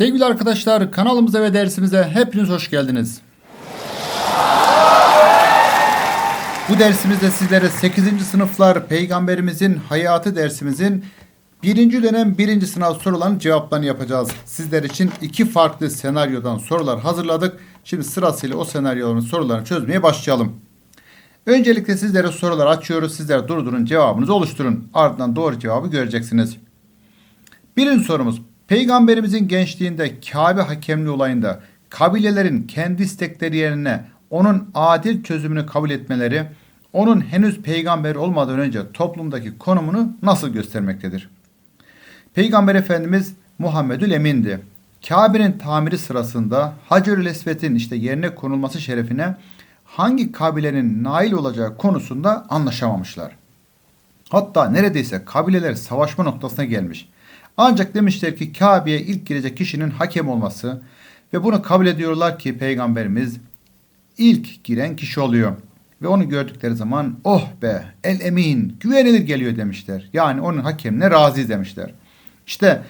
Sevgili arkadaşlar kanalımıza ve dersimize hepiniz hoş geldiniz. Bu dersimizde sizlere 8. sınıflar Peygamberimizin hayatı dersimizin birinci dönem birinci sınav sorularının cevaplarını yapacağız. Sizler için iki farklı senaryodan sorular hazırladık. Şimdi sırasıyla o senaryoların sorularını çözmeye başlayalım. Öncelikle sizlere sorular açıyoruz. Sizler durdurun cevabınızı oluşturun. Ardından doğru cevabı göreceksiniz. Birinci sorumuz. Peygamberimizin gençliğinde Kabe hakemliği olayında kabilelerin kendi istekleri yerine onun adil çözümünü kabul etmeleri onun henüz peygamber olmadan önce toplumdaki konumunu nasıl göstermektedir? Peygamber Efendimiz Muhammedül Emin'di. Kabe'nin tamiri sırasında Hacerül Esved'in işte yerine konulması şerefine hangi kabilenin nail olacağı konusunda anlaşamamışlar. Hatta neredeyse kabileler savaşma noktasına gelmiş. Ancak demişler ki Kabe'ye ilk girecek kişinin hakem olması ve bunu kabul ediyorlar ki peygamberimiz ilk giren kişi oluyor. Ve onu gördükleri zaman oh be el emin güvenilir geliyor demişler. Yani onun hakemine razı demişler. İşte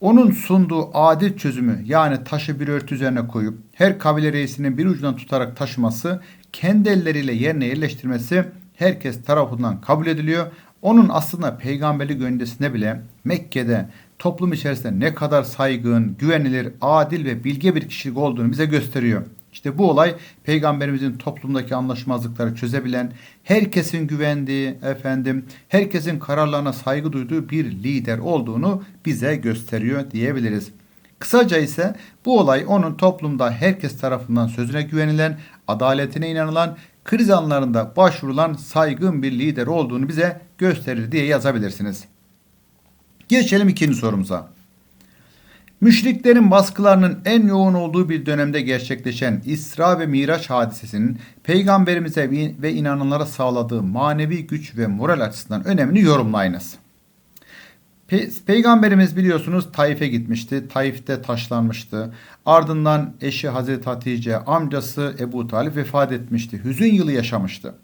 onun sunduğu adil çözümü yani taşı bir örtü üzerine koyup her kabile reisinin bir ucundan tutarak taşıması, kendi elleriyle yerine yerleştirmesi herkes tarafından kabul ediliyor. Onun aslında peygamberlik öncesinde bile Mekke'de toplum içerisinde ne kadar saygın, güvenilir, adil ve bilge bir kişilik olduğunu bize gösteriyor. İşte bu olay peygamberimizin toplumdaki anlaşmazlıkları çözebilen, herkesin güvendiği, efendim, herkesin kararlarına saygı duyduğu bir lider olduğunu bize gösteriyor diyebiliriz. Kısaca ise bu olay onun toplumda herkes tarafından sözüne güvenilen, adaletine inanılan, kriz anlarında başvurulan saygın bir lider olduğunu bize gösterir diye yazabilirsiniz. Geçelim ikinci sorumuza. Müşriklerin baskılarının en yoğun olduğu bir dönemde gerçekleşen İsra ve Miraç hadisesinin peygamberimize ve inananlara sağladığı manevi güç ve moral açısından önemini yorumlayınız. Pe Peygamberimiz biliyorsunuz Taif'e gitmişti. Taif'te taşlanmıştı. Ardından eşi Hazreti Hatice, amcası Ebu Talip vefat etmişti. Hüzün yılı yaşamıştı.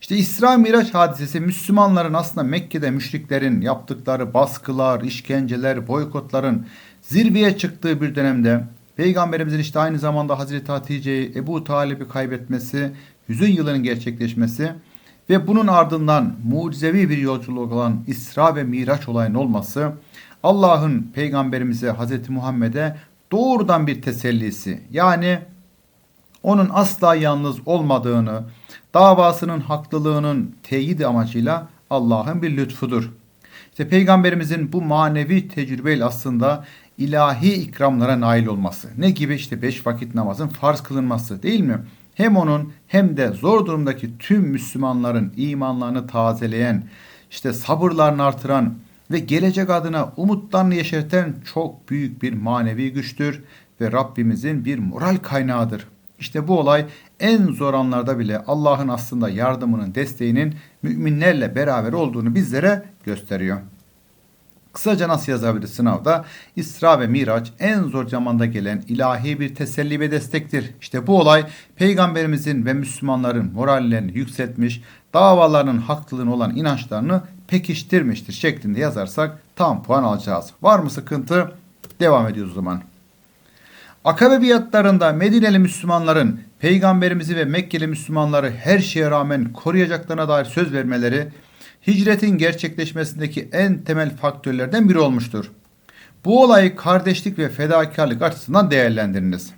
İşte İsra Miraç hadisesi Müslümanların aslında Mekke'de müşriklerin yaptıkları baskılar, işkenceler, boykotların zirveye çıktığı bir dönemde Peygamberimizin işte aynı zamanda Hazreti Hatice'yi Ebu Talib'i kaybetmesi, hüzün yılının gerçekleşmesi ve bunun ardından mucizevi bir yolculuk olan İsra ve Miraç olayının olması Allah'ın peygamberimize Hazreti Muhammed'e doğrudan bir tesellisi yani onun asla yalnız olmadığını, davasının haklılığının teyidi amacıyla Allah'ın bir lütfudur. İşte peygamberimizin bu manevi tecrübeyle aslında ilahi ikramlara nail olması. Ne gibi işte beş vakit namazın farz kılınması değil mi? Hem onun hem de zor durumdaki tüm Müslümanların imanlarını tazeleyen, işte sabırlarını artıran ve gelecek adına umutlarını yeşerten çok büyük bir manevi güçtür ve Rabbimizin bir moral kaynağıdır. İşte bu olay en zor anlarda bile Allah'ın aslında yardımının, desteğinin müminlerle beraber olduğunu bizlere gösteriyor. Kısaca nasıl yazabiliriz sınavda? İsra ve Miraç en zor zamanda gelen ilahi bir teselli ve destektir. İşte bu olay peygamberimizin ve Müslümanların morallerini yükseltmiş, davalarının haklılığına olan inançlarını pekiştirmiştir şeklinde yazarsak tam puan alacağız. Var mı sıkıntı? Devam ediyoruz o zaman. Akabe biatlarında Medineli Müslümanların peygamberimizi ve Mekkeli Müslümanları her şeye rağmen koruyacaklarına dair söz vermeleri hicretin gerçekleşmesindeki en temel faktörlerden biri olmuştur. Bu olayı kardeşlik ve fedakarlık açısından değerlendiriniz.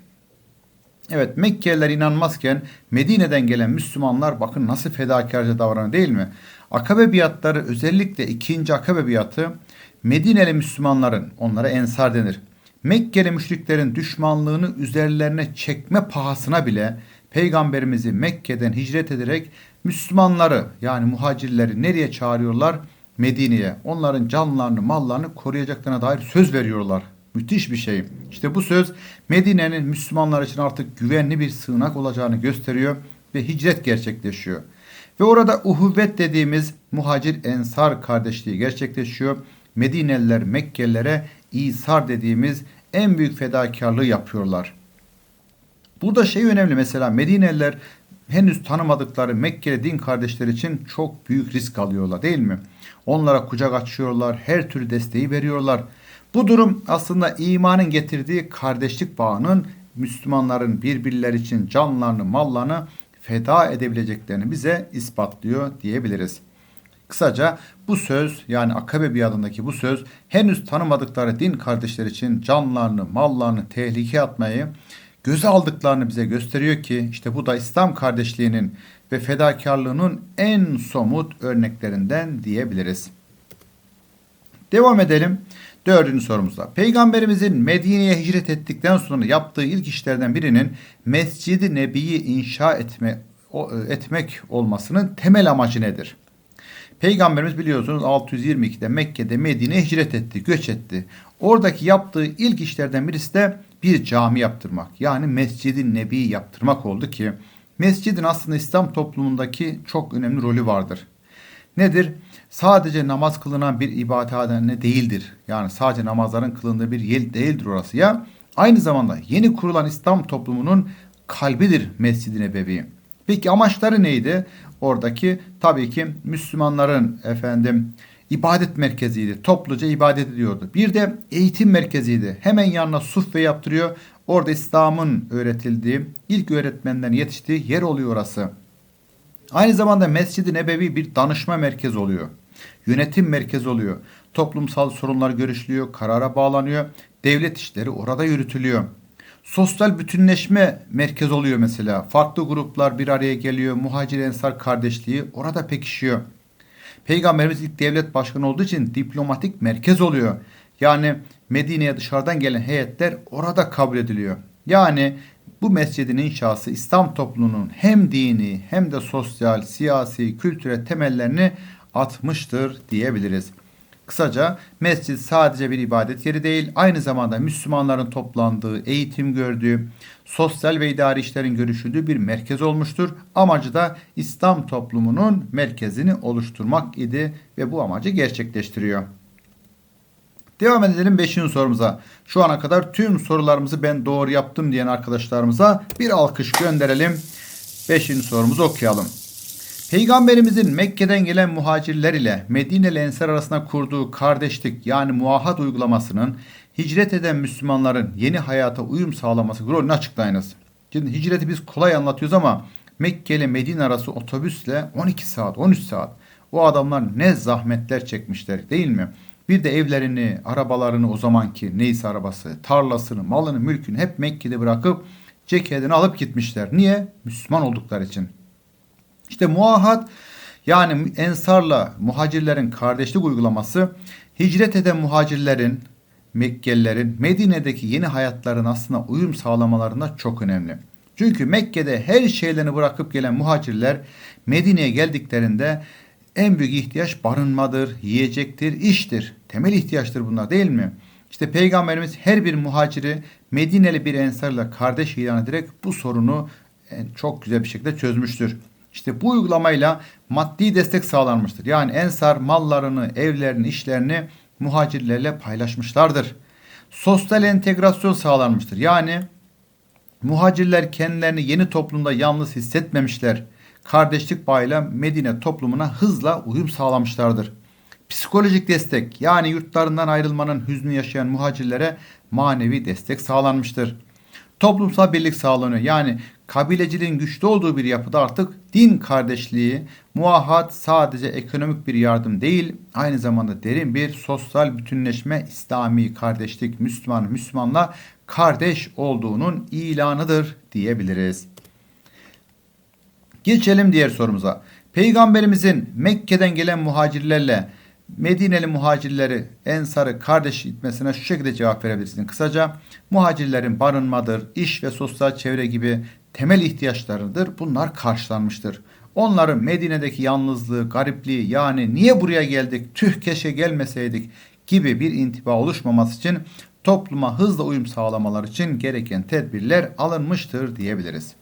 Evet Mekkeliler inanmazken Medine'den gelen Müslümanlar bakın nasıl fedakarca davranıyor değil mi? Akabe biatları özellikle ikinci Akabe biatı Medineli Müslümanların onlara ensar denir. Mekkeli müşriklerin düşmanlığını üzerlerine çekme pahasına bile Peygamberimizi Mekke'den hicret ederek Müslümanları yani muhacirleri nereye çağırıyorlar? Medine'ye. Onların canlarını, mallarını koruyacaklarına dair söz veriyorlar. Müthiş bir şey. İşte bu söz Medine'nin Müslümanlar için artık güvenli bir sığınak olacağını gösteriyor ve hicret gerçekleşiyor. Ve orada uhuvvet dediğimiz muhacir ensar kardeşliği gerçekleşiyor. Medineliler Mekkelilere İsar dediğimiz en büyük fedakarlığı yapıyorlar. Burada şey önemli mesela Medineliler henüz tanımadıkları Mekkeli din kardeşleri için çok büyük risk alıyorlar değil mi? Onlara kucak açıyorlar, her türlü desteği veriyorlar. Bu durum aslında imanın getirdiği kardeşlik bağının Müslümanların birbirleri için canlarını, mallarını feda edebileceklerini bize ispatlıyor diyebiliriz. Kısaca bu söz yani Akabe biadındaki bu söz henüz tanımadıkları din kardeşler için canlarını, mallarını tehlikeye atmayı göze aldıklarını bize gösteriyor ki işte bu da İslam kardeşliğinin ve fedakarlığının en somut örneklerinden diyebiliriz. Devam edelim. Dördüncü sorumuzda. Peygamberimizin Medine'ye hicret ettikten sonra yaptığı ilk işlerden birinin Mescid-i Nebi'yi inşa etme, etmek olmasının temel amacı nedir? Peygamberimiz biliyorsunuz 622'de Mekke'de Medine'ye hicret etti, göç etti. Oradaki yaptığı ilk işlerden birisi de bir cami yaptırmak. Yani Mescid-i Nebi yaptırmak oldu ki mescidin aslında İslam toplumundaki çok önemli rolü vardır. Nedir? Sadece namaz kılınan bir ibadethane değildir. Yani sadece namazların kılındığı bir yer değildir orası ya. Aynı zamanda yeni kurulan İslam toplumunun kalbidir Mescid-i Nebevi. Peki amaçları neydi? Oradaki tabii ki Müslümanların efendim ibadet merkeziydi. Topluca ibadet ediyordu. Bir de eğitim merkeziydi. Hemen yanına suffe yaptırıyor. Orada İslam'ın öğretildiği, ilk öğretmenlerin yetiştiği yer oluyor orası. Aynı zamanda Mescid-i Nebevi bir danışma merkezi oluyor. Yönetim merkezi oluyor. Toplumsal sorunlar görüşülüyor, karara bağlanıyor. Devlet işleri orada yürütülüyor. Sosyal bütünleşme merkez oluyor mesela. Farklı gruplar bir araya geliyor. Muhacir Ensar kardeşliği orada pekişiyor. Peygamberimiz ilk devlet başkanı olduğu için diplomatik merkez oluyor. Yani Medine'ye dışarıdan gelen heyetler orada kabul ediliyor. Yani bu mescidin inşası İslam toplumunun hem dini hem de sosyal, siyasi, kültürel temellerini atmıştır diyebiliriz. Kısaca mescid sadece bir ibadet yeri değil, aynı zamanda Müslümanların toplandığı, eğitim gördüğü, sosyal ve idari işlerin görüşüldüğü bir merkez olmuştur. Amacı da İslam toplumunun merkezini oluşturmak idi ve bu amacı gerçekleştiriyor. Devam edelim 5. sorumuza. Şu ana kadar tüm sorularımızı ben doğru yaptım diyen arkadaşlarımıza bir alkış gönderelim. 5. sorumuzu okuyalım. Peygamberimizin Mekke'den gelen muhacirler ile Medine Ensar arasında kurduğu kardeşlik yani muahat uygulamasının hicret eden Müslümanların yeni hayata uyum sağlaması rolünü açıklayınız. Şimdi hicreti biz kolay anlatıyoruz ama Mekke ile Medine arası otobüsle 12 saat, 13 saat. O adamlar ne zahmetler çekmişler değil mi? Bir de evlerini, arabalarını o zamanki neyse arabası, tarlasını, malını, mülkünü hep Mekke'de bırakıp ceketini alıp gitmişler. Niye? Müslüman oldukları için. İşte muahat yani ensarla muhacirlerin kardeşlik uygulaması hicret eden muhacirlerin, Mekkelilerin Medine'deki yeni hayatların aslında uyum sağlamalarında çok önemli. Çünkü Mekke'de her şeylerini bırakıp gelen muhacirler Medine'ye geldiklerinde en büyük ihtiyaç barınmadır, yiyecektir, iştir. Temel ihtiyaçtır bunlar değil mi? İşte Peygamberimiz her bir muhaciri Medineli bir ensarla kardeş ilan ederek bu sorunu çok güzel bir şekilde çözmüştür. İşte bu uygulamayla maddi destek sağlanmıştır. Yani ensar mallarını, evlerini, işlerini muhacirlerle paylaşmışlardır. Sosyal entegrasyon sağlanmıştır. Yani muhacirler kendilerini yeni toplumda yalnız hissetmemişler. Kardeşlik bağıyla Medine toplumuna hızla uyum sağlamışlardır. Psikolojik destek yani yurtlarından ayrılmanın hüznü yaşayan muhacirlere manevi destek sağlanmıştır. Toplumsal birlik sağlanıyor. Yani kabileciliğin güçlü olduğu bir yapıda artık din kardeşliği, muahat sadece ekonomik bir yardım değil, aynı zamanda derin bir sosyal bütünleşme, İslami kardeşlik, Müslüman Müslümanla kardeş olduğunun ilanıdır diyebiliriz. Geçelim diğer sorumuza. Peygamberimizin Mekke'den gelen muhacirlerle Medineli muhacirleri Ensar'ı kardeş etmesine şu şekilde cevap verebilirsiniz. Kısaca muhacirlerin barınmadır, iş ve sosyal çevre gibi temel ihtiyaçlarıdır. Bunlar karşılanmıştır. Onların Medine'deki yalnızlığı, garipliği yani niye buraya geldik, tüh keşke gelmeseydik gibi bir intiba oluşmaması için topluma hızla uyum sağlamalar için gereken tedbirler alınmıştır diyebiliriz.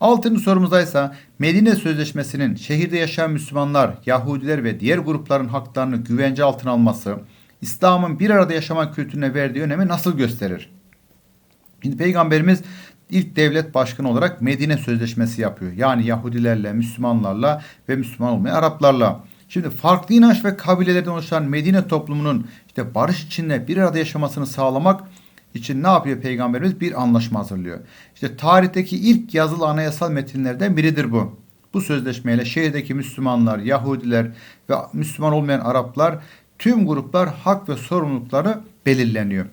Altıncı sorumuzda ise Medine Sözleşmesi'nin şehirde yaşayan Müslümanlar, Yahudiler ve diğer grupların haklarını güvence altına alması, İslam'ın bir arada yaşama kültürüne verdiği önemi nasıl gösterir? Şimdi Peygamberimiz ilk devlet başkanı olarak Medine Sözleşmesi yapıyor. Yani Yahudilerle, Müslümanlarla ve Müslüman olmayan Araplarla. Şimdi farklı inanç ve kabilelerden oluşan Medine toplumunun işte barış içinde bir arada yaşamasını sağlamak için ne yapıyor peygamberimiz? Bir anlaşma hazırlıyor. İşte tarihteki ilk yazılı anayasal metinlerden biridir bu. Bu sözleşmeyle şehirdeki Müslümanlar, Yahudiler ve Müslüman olmayan Araplar tüm gruplar hak ve sorumlulukları belirleniyor.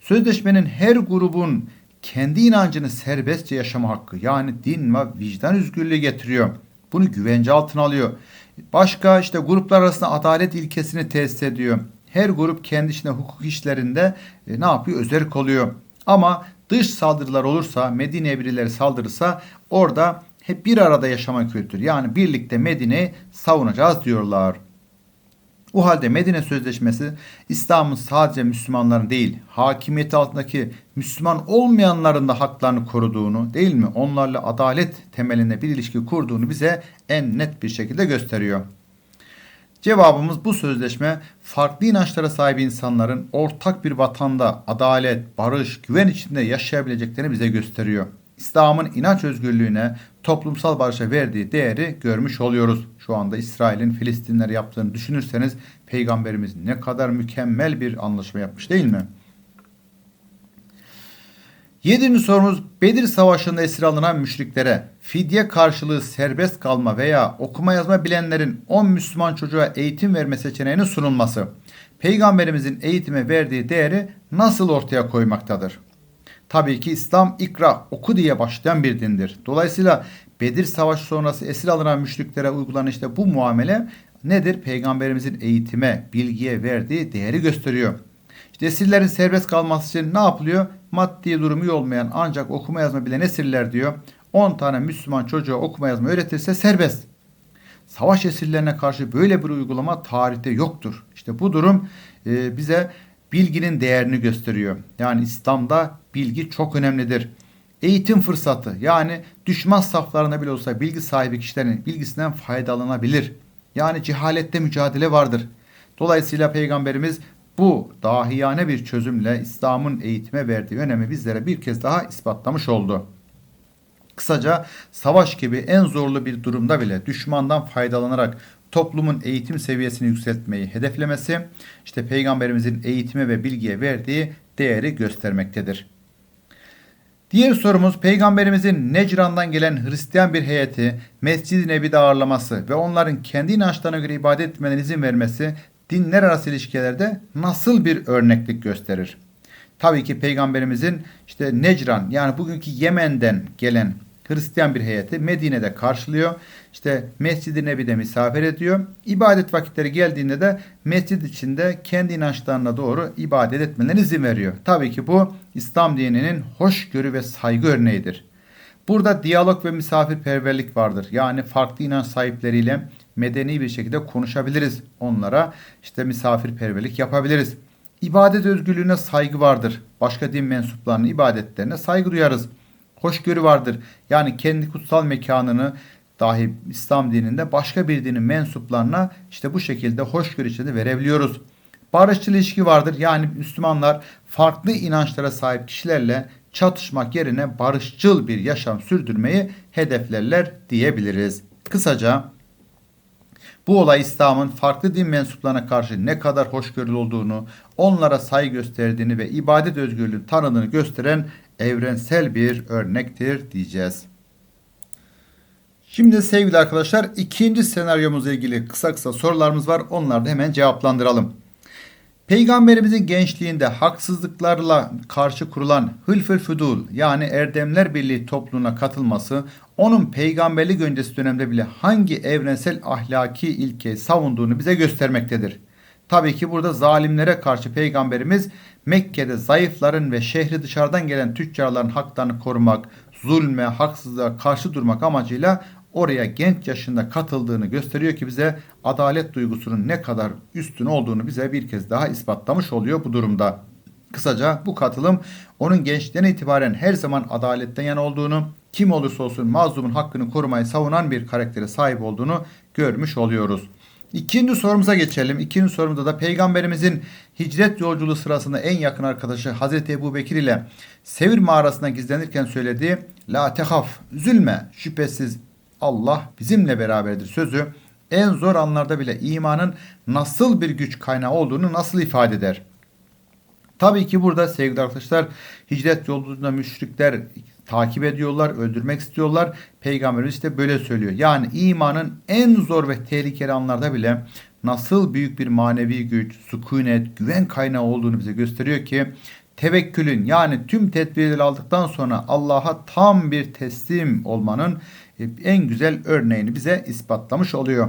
Sözleşmenin her grubun kendi inancını serbestçe yaşama hakkı yani din ve vicdan özgürlüğü getiriyor. Bunu güvence altına alıyor. Başka işte gruplar arasında adalet ilkesini tesis ediyor. Her grup kendi içinde hukuk işlerinde e, ne yapıyor? Özerk oluyor. Ama dış saldırılar olursa, Medine'ye birileri saldırırsa orada hep bir arada yaşama kültürü. Yani birlikte Medine'yi savunacağız diyorlar. O halde Medine Sözleşmesi İslam'ın sadece Müslümanların değil, hakimiyeti altındaki Müslüman olmayanların da haklarını koruduğunu değil mi? Onlarla adalet temelinde bir ilişki kurduğunu bize en net bir şekilde gösteriyor. Cevabımız bu sözleşme farklı inançlara sahip insanların ortak bir vatanda adalet, barış, güven içinde yaşayabileceklerini bize gösteriyor. İslam'ın inanç özgürlüğüne, toplumsal barışa verdiği değeri görmüş oluyoruz. Şu anda İsrail'in Filistinler yaptığını düşünürseniz peygamberimiz ne kadar mükemmel bir anlaşma yapmış değil mi? Yedinci sorumuz Bedir Savaşı'nda esir alınan müşriklere fidye karşılığı serbest kalma veya okuma yazma bilenlerin 10 Müslüman çocuğa eğitim verme seçeneğinin sunulması. Peygamberimizin eğitime verdiği değeri nasıl ortaya koymaktadır? Tabii ki İslam ikra oku diye başlayan bir dindir. Dolayısıyla Bedir Savaşı sonrası esir alınan müşriklere uygulanan işte bu muamele nedir? Peygamberimizin eğitime, bilgiye verdiği değeri gösteriyor. İşte esirlerin serbest kalması için ne yapılıyor? Maddi durumu iyi olmayan ancak okuma yazma bilen esirler diyor. 10 tane Müslüman çocuğa okuma yazma öğretirse serbest. Savaş esirlerine karşı böyle bir uygulama tarihte yoktur. İşte bu durum e, bize bilginin değerini gösteriyor. Yani İslam'da bilgi çok önemlidir. Eğitim fırsatı yani düşman saflarında bile olsa bilgi sahibi kişilerin bilgisinden faydalanabilir. Yani cehalette mücadele vardır. Dolayısıyla Peygamberimiz bu dahiyane bir çözümle İslam'ın eğitime verdiği önemi bizlere bir kez daha ispatlamış oldu. Kısaca savaş gibi en zorlu bir durumda bile düşmandan faydalanarak toplumun eğitim seviyesini yükseltmeyi hedeflemesi işte peygamberimizin eğitime ve bilgiye verdiği değeri göstermektedir. Diğer sorumuz peygamberimizin Necran'dan gelen Hristiyan bir heyeti Mescid-i Nebi'de ağırlaması ve onların kendi inançlarına göre ibadet etmelerine izin vermesi dinler arası ilişkilerde nasıl bir örneklik gösterir? Tabii ki peygamberimizin işte Necran yani bugünkü Yemen'den gelen Hristiyan bir heyeti Medine'de karşılıyor. İşte Mescid-i Nebi'de misafir ediyor. İbadet vakitleri geldiğinde de mescid içinde kendi inançlarına doğru ibadet etmelerine izin veriyor. Tabii ki bu İslam dininin hoşgörü ve saygı örneğidir. Burada diyalog ve misafirperverlik vardır. Yani farklı inanç sahipleriyle medeni bir şekilde konuşabiliriz. Onlara işte misafirperverlik yapabiliriz. İbadet özgürlüğüne saygı vardır. Başka din mensuplarının ibadetlerine saygı duyarız hoşgörü vardır. Yani kendi kutsal mekanını dahi İslam dininde başka bir dinin mensuplarına işte bu şekilde hoşgörü içinde verebiliyoruz. Barışçıl ilişki vardır. Yani Müslümanlar farklı inançlara sahip kişilerle çatışmak yerine barışçıl bir yaşam sürdürmeyi hedeflerler diyebiliriz. Kısaca bu olay İslam'ın farklı din mensuplarına karşı ne kadar hoşgörülü olduğunu, onlara saygı gösterdiğini ve ibadet özgürlüğünü tanıdığını gösteren evrensel bir örnektir diyeceğiz. Şimdi sevgili arkadaşlar ikinci senaryomuzla ilgili kısa kısa sorularımız var. Onları da hemen cevaplandıralım. Peygamberimizin gençliğinde haksızlıklarla karşı kurulan Hılfül Fudul yani Erdemler Birliği topluluğuna katılması onun peygamberlik öncesi dönemde bile hangi evrensel ahlaki ilke savunduğunu bize göstermektedir. Tabii ki burada zalimlere karşı peygamberimiz Mekke'de zayıfların ve şehri dışarıdan gelen tüccarların haklarını korumak, zulme, haksızlığa karşı durmak amacıyla oraya genç yaşında katıldığını gösteriyor ki bize adalet duygusunun ne kadar üstün olduğunu bize bir kez daha ispatlamış oluyor bu durumda. Kısaca bu katılım onun gençliğinden itibaren her zaman adaletten yana olduğunu, kim olursa olsun mazlumun hakkını korumayı savunan bir karaktere sahip olduğunu görmüş oluyoruz. İkinci sorumuza geçelim. İkinci sorumuzda da peygamberimizin hicret yolculuğu sırasında en yakın arkadaşı Hazreti Ebu Bekir ile Sevir mağarasına gizlenirken söylediği La tehaf, üzülme, şüphesiz Allah bizimle beraberdir sözü En zor anlarda bile imanın nasıl bir güç kaynağı olduğunu nasıl ifade eder? Tabii ki burada sevgili arkadaşlar hicret yolunda müşrikler takip ediyorlar, öldürmek istiyorlar. Peygamberimiz işte böyle söylüyor. Yani imanın en zor ve tehlikeli anlarda bile nasıl büyük bir manevi güç, sükunet, güven kaynağı olduğunu bize gösteriyor ki tevekkülün yani tüm tedbirleri aldıktan sonra Allah'a tam bir teslim olmanın en güzel örneğini bize ispatlamış oluyor.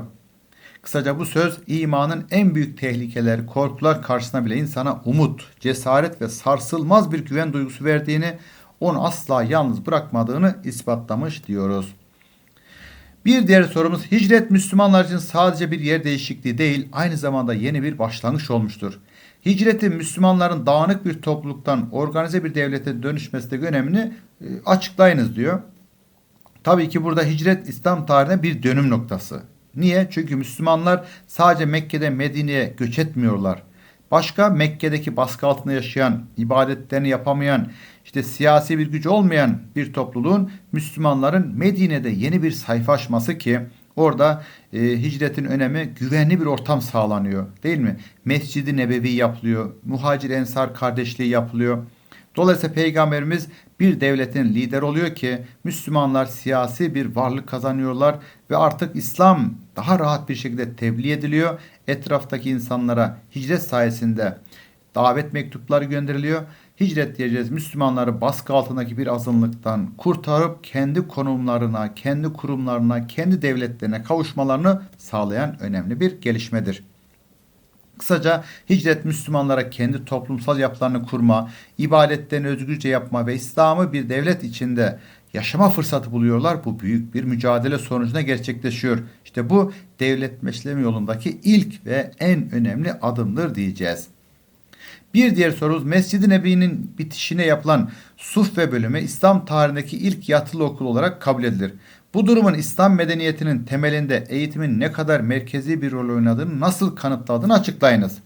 Kısaca bu söz imanın en büyük tehlikeler, korkular karşısına bile insana umut, cesaret ve sarsılmaz bir güven duygusu verdiğini, onu asla yalnız bırakmadığını ispatlamış diyoruz. Bir diğer sorumuz hicret Müslümanlar için sadece bir yer değişikliği değil, aynı zamanda yeni bir başlangıç olmuştur. Hicretin Müslümanların dağınık bir topluluktan organize bir devlete dönüşmesindeki önemini e, açıklayınız diyor. Tabii ki burada hicret İslam tarihine bir dönüm noktası. Niye? Çünkü Müslümanlar sadece Mekke'de Medine'ye göç etmiyorlar. Başka Mekke'deki baskı altında yaşayan, ibadetlerini yapamayan, işte siyasi bir gücü olmayan bir topluluğun Müslümanların Medine'de yeni bir sayfa açması ki orada e, hicretin önemi güvenli bir ortam sağlanıyor değil mi? Mescidi Nebevi yapılıyor, muhacir ensar kardeşliği yapılıyor. Dolayısıyla Peygamberimiz bir devletin lider oluyor ki Müslümanlar siyasi bir varlık kazanıyorlar ve artık İslam daha rahat bir şekilde tebliğ ediliyor. Etraftaki insanlara hicret sayesinde davet mektupları gönderiliyor. Hicret diyeceğiz Müslümanları baskı altındaki bir azınlıktan kurtarıp kendi konumlarına, kendi kurumlarına, kendi devletlerine kavuşmalarını sağlayan önemli bir gelişmedir. Kısaca hicret Müslümanlara kendi toplumsal yapılarını kurma, ibadetlerini özgürce yapma ve İslam'ı bir devlet içinde yaşama fırsatı buluyorlar. Bu büyük bir mücadele sonucunda gerçekleşiyor. İşte bu devletleşme yolundaki ilk ve en önemli adımdır diyeceğiz. Bir diğer sorumuz Mescid-i Nebi'nin bitişine yapılan Suffe bölümü İslam tarihindeki ilk yatılı okul olarak kabul edilir. Bu durumun İslam medeniyetinin temelinde eğitimin ne kadar merkezi bir rol oynadığını nasıl kanıtladığını açıklayınız.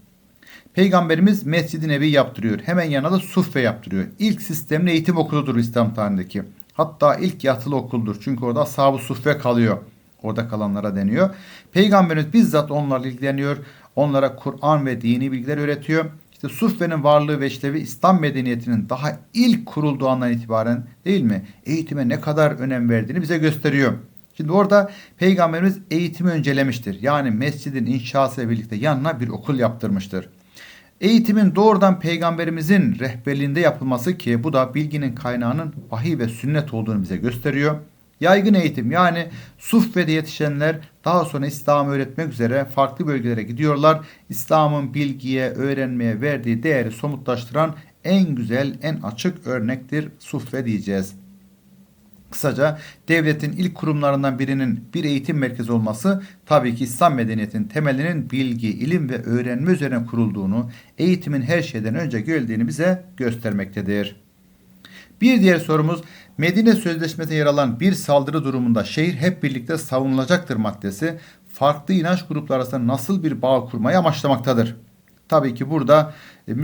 Peygamberimiz Mescid-i Nebi yaptırıyor. Hemen yanına da Suffe yaptırıyor. İlk sistemin eğitim okuludur İslam tarihindeki. Hatta ilk yatılı okuldur. Çünkü orada ashab-ı Suffe kalıyor. Orada kalanlara deniyor. Peygamberimiz bizzat onlarla ilgileniyor. Onlara Kur'an ve dini bilgiler öğretiyor. İşte Suffe'nin varlığı ve işlevi İslam medeniyetinin daha ilk kurulduğu andan itibaren değil mi? Eğitime ne kadar önem verdiğini bize gösteriyor. Şimdi orada Peygamberimiz eğitimi öncelemiştir. Yani mescidin inşası ile birlikte yanına bir okul yaptırmıştır. Eğitimin doğrudan peygamberimizin rehberliğinde yapılması ki bu da bilginin kaynağının vahiy ve sünnet olduğunu bize gösteriyor. Yaygın eğitim yani Suffe'de yetişenler daha sonra İslam'ı öğretmek üzere farklı bölgelere gidiyorlar. İslam'ın bilgiye, öğrenmeye verdiği değeri somutlaştıran en güzel, en açık örnektir Suffe diyeceğiz. Kısaca devletin ilk kurumlarından birinin bir eğitim merkezi olması tabii ki İslam medeniyetinin temelinin bilgi, ilim ve öğrenme üzerine kurulduğunu, eğitimin her şeyden önce geldiğini bize göstermektedir. Bir diğer sorumuz Medine Sözleşmesi'nde yer alan bir saldırı durumunda şehir hep birlikte savunulacaktır maddesi farklı inanç grupları arasında nasıl bir bağ kurmayı amaçlamaktadır. Tabii ki burada e,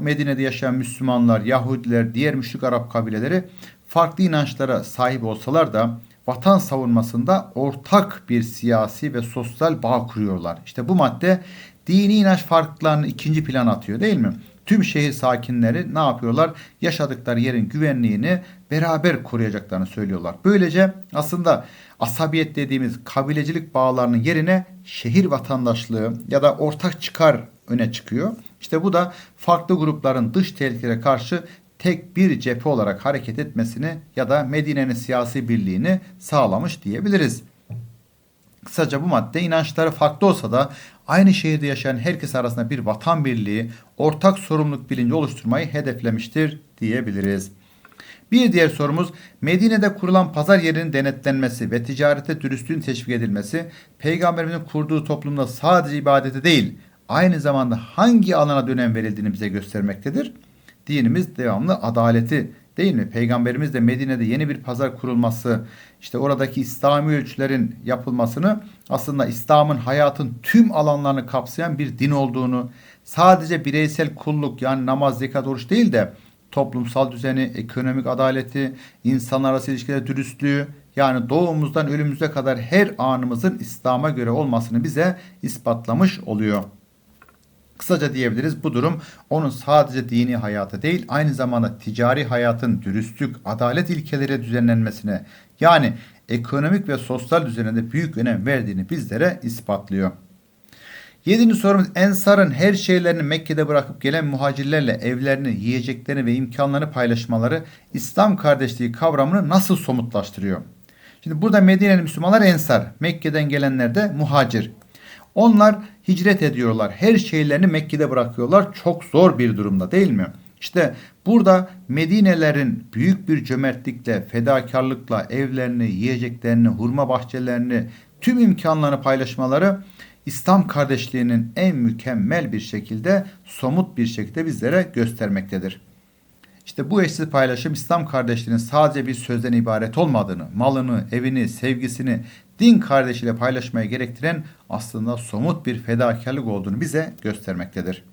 Medine'de yaşayan Müslümanlar, Yahudiler, diğer müşrik Arap kabileleri farklı inançlara sahip olsalar da vatan savunmasında ortak bir siyasi ve sosyal bağ kuruyorlar. İşte bu madde dini inanç farklılıklarını ikinci plan atıyor değil mi? Tüm şehir sakinleri ne yapıyorlar? Yaşadıkları yerin güvenliğini beraber koruyacaklarını söylüyorlar. Böylece aslında asabiyet dediğimiz kabilecilik bağlarının yerine şehir vatandaşlığı ya da ortak çıkar öne çıkıyor. İşte bu da farklı grupların dış tehlikelere karşı tek bir cephe olarak hareket etmesini ya da Medine'nin siyasi birliğini sağlamış diyebiliriz. Kısaca bu madde inançları farklı olsa da aynı şehirde yaşayan herkes arasında bir vatan birliği, ortak sorumluluk bilinci oluşturmayı hedeflemiştir diyebiliriz. Bir diğer sorumuz Medine'de kurulan pazar yerinin denetlenmesi ve ticarete dürüstlüğün teşvik edilmesi peygamberimizin kurduğu toplumda sadece ibadete değil aynı zamanda hangi alana dönem verildiğini bize göstermektedir. Dinimiz devamlı adaleti değil mi? Peygamberimiz de Medine'de yeni bir pazar kurulması, işte oradaki İslami ölçülerin yapılmasını aslında İslam'ın hayatın tüm alanlarını kapsayan bir din olduğunu, sadece bireysel kulluk yani namaz, zekat, oruç değil de toplumsal düzeni, ekonomik adaleti, insan arası ilişkiler dürüstlüğü yani doğumuzdan ölümümüze kadar her anımızın İslam'a göre olmasını bize ispatlamış oluyor. Kısaca diyebiliriz bu durum onun sadece dini hayatı değil aynı zamanda ticari hayatın dürüstlük, adalet ilkeleri düzenlenmesine yani ekonomik ve sosyal düzene de büyük önem verdiğini bizlere ispatlıyor. Yedinci sorumuz Ensar'ın her şeylerini Mekke'de bırakıp gelen muhacirlerle evlerini, yiyeceklerini ve imkanlarını paylaşmaları İslam kardeşliği kavramını nasıl somutlaştırıyor? Şimdi burada Medine'li Müslümanlar Ensar, Mekke'den gelenler de muhacir. Onlar hicret ediyorlar. Her şeylerini Mekke'de bırakıyorlar. Çok zor bir durumda değil mi? İşte burada Medinelerin büyük bir cömertlikle, fedakarlıkla evlerini, yiyeceklerini, hurma bahçelerini, tüm imkanlarını paylaşmaları İslam kardeşliğinin en mükemmel bir şekilde, somut bir şekilde bizlere göstermektedir. İşte bu eşsiz paylaşım İslam kardeşliğinin sadece bir sözden ibaret olmadığını, malını, evini, sevgisini din kardeşiyle paylaşmaya gerektiren aslında somut bir fedakarlık olduğunu bize göstermektedir.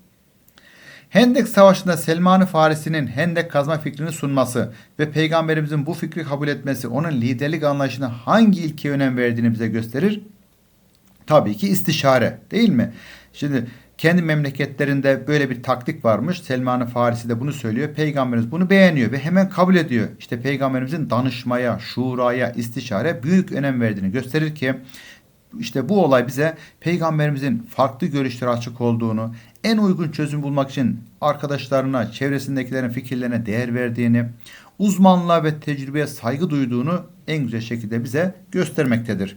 Hendek Savaşı'nda Selman-ı Farisi'nin Hendek kazma fikrini sunması ve Peygamberimizin bu fikri kabul etmesi onun liderlik anlayışına hangi ilkeye önem verdiğini bize gösterir? Tabii ki istişare değil mi? Şimdi kendi memleketlerinde böyle bir taktik varmış. Selman-ı Farisi de bunu söylüyor. Peygamberimiz bunu beğeniyor ve hemen kabul ediyor. İşte peygamberimizin danışmaya, şuraya, istişare büyük önem verdiğini gösterir ki işte bu olay bize peygamberimizin farklı görüşlere açık olduğunu, en uygun çözüm bulmak için arkadaşlarına, çevresindekilerin fikirlerine değer verdiğini, uzmanlığa ve tecrübeye saygı duyduğunu en güzel şekilde bize göstermektedir.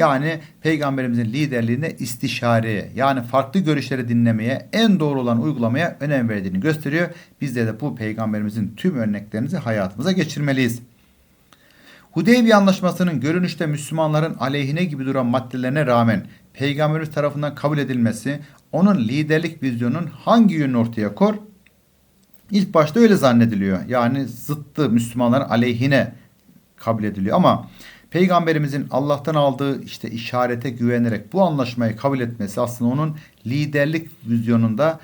Yani peygamberimizin liderliğine istişareye yani farklı görüşleri dinlemeye en doğru olan uygulamaya önem verdiğini gösteriyor. Biz de, bu peygamberimizin tüm örneklerimizi hayatımıza geçirmeliyiz. Hudeybiye Anlaşması'nın görünüşte Müslümanların aleyhine gibi duran maddelerine rağmen peygamberimiz tarafından kabul edilmesi onun liderlik vizyonunun hangi yönünü ortaya kor? İlk başta öyle zannediliyor. Yani zıttı Müslümanların aleyhine kabul ediliyor ama Peygamberimizin Allah'tan aldığı işte işarete güvenerek bu anlaşmayı kabul etmesi aslında onun liderlik vizyonunda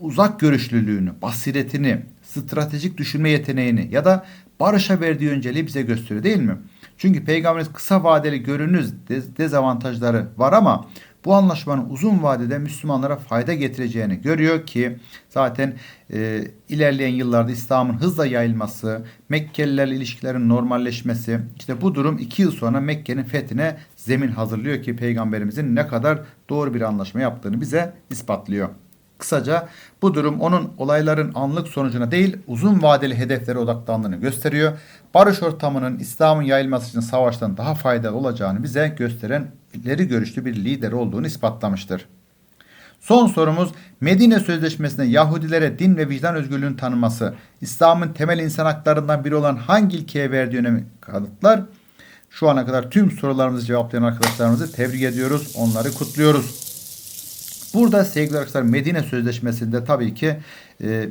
uzak görüşlülüğünü, basiretini, stratejik düşünme yeteneğini ya da barışa verdiği önceliği bize gösteriyor değil mi? Çünkü peygamberimiz kısa vadeli görünüz dezavantajları var ama bu anlaşmanın uzun vadede Müslümanlara fayda getireceğini görüyor ki zaten e, ilerleyen yıllarda İslam'ın hızla yayılması, Mekkelilerle ilişkilerin normalleşmesi, işte bu durum iki yıl sonra Mekke'nin fethine zemin hazırlıyor ki Peygamberimizin ne kadar doğru bir anlaşma yaptığını bize ispatlıyor. Kısaca bu durum onun olayların anlık sonucuna değil uzun vadeli hedeflere odaklandığını gösteriyor. Barış ortamının İslam'ın yayılması için savaştan daha faydalı olacağını bize gösteren ileri görüşlü bir lider olduğunu ispatlamıştır. Son sorumuz Medine Sözleşmesi'nde Yahudilere din ve vicdan özgürlüğünün tanınması İslam'ın temel insan haklarından biri olan hangi ilkeye verdiği önemi kanıtlar? Şu ana kadar tüm sorularımızı cevaplayan arkadaşlarımızı tebrik ediyoruz. Onları kutluyoruz. Burada sevgili arkadaşlar Medine Sözleşmesi'nde tabii ki e,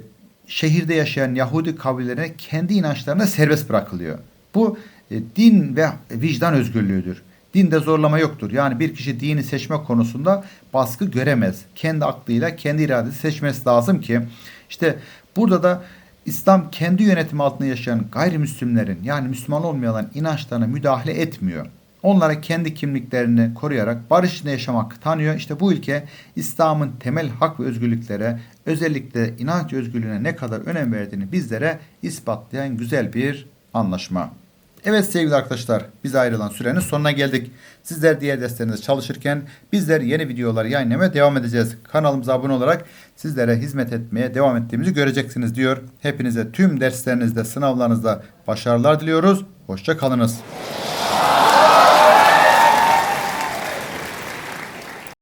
şehirde yaşayan Yahudi kabilelerine kendi inançlarına serbest bırakılıyor. Bu e, din ve vicdan özgürlüğüdür. Dinde zorlama yoktur. Yani bir kişi dini seçme konusunda baskı göremez. Kendi aklıyla kendi iradesi seçmesi lazım ki işte burada da İslam kendi yönetimi altında yaşayan gayrimüslimlerin yani Müslüman olmayan inançlarına müdahale etmiyor. Onlara kendi kimliklerini koruyarak barış içinde yaşamak tanıyor. İşte bu ülke İslam'ın temel hak ve özgürlüklere özellikle inanç özgürlüğüne ne kadar önem verdiğini bizlere ispatlayan güzel bir anlaşma. Evet sevgili arkadaşlar biz ayrılan sürenin sonuna geldik. Sizler diğer derslerinizde çalışırken bizler yeni videoları yayınlamaya devam edeceğiz. Kanalımıza abone olarak sizlere hizmet etmeye devam ettiğimizi göreceksiniz diyor. Hepinize tüm derslerinizde sınavlarınızda başarılar diliyoruz. Hoşça kalınız.